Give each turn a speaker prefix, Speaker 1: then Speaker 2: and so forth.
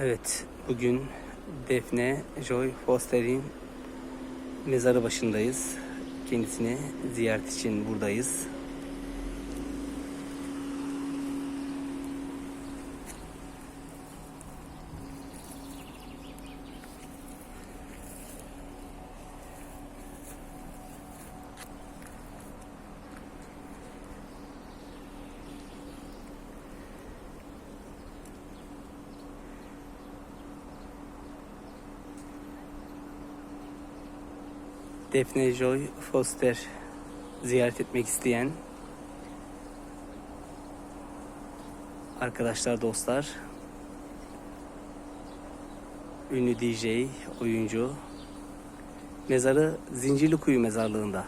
Speaker 1: Evet, bugün Defne Joy Foster'in mezarı başındayız. Kendisini ziyaret için buradayız. Defne Joy Foster ziyaret etmek isteyen arkadaşlar, dostlar, ünlü DJ, oyuncu, mezarı Zincirlikuyu mezarlığında.